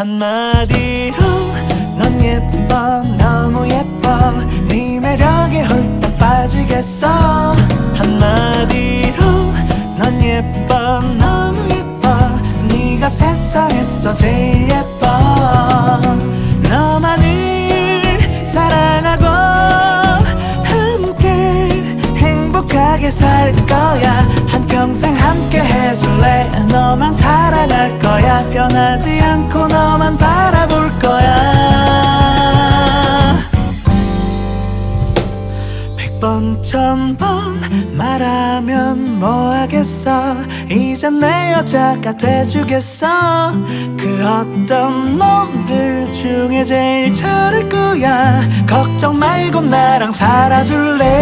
한마디로 넌 예뻐 너무 예뻐. 네 매력에 홀딱 빠지겠어. 한마디로 넌 예뻐 너무 예뻐. 네가 세상에서 제일 예뻐. 너만을 사랑하고 함께 행복하게 살 거야. 한평생 함께 해줄래? 너만 사랑할 거야 번 천 번 말하면 뭐 하겠어? 이젠 내 여자가 돼주겠어? 그 어떤 놈들 중에 제일 잘할 거야? 걱정 말고 나랑 살아줄래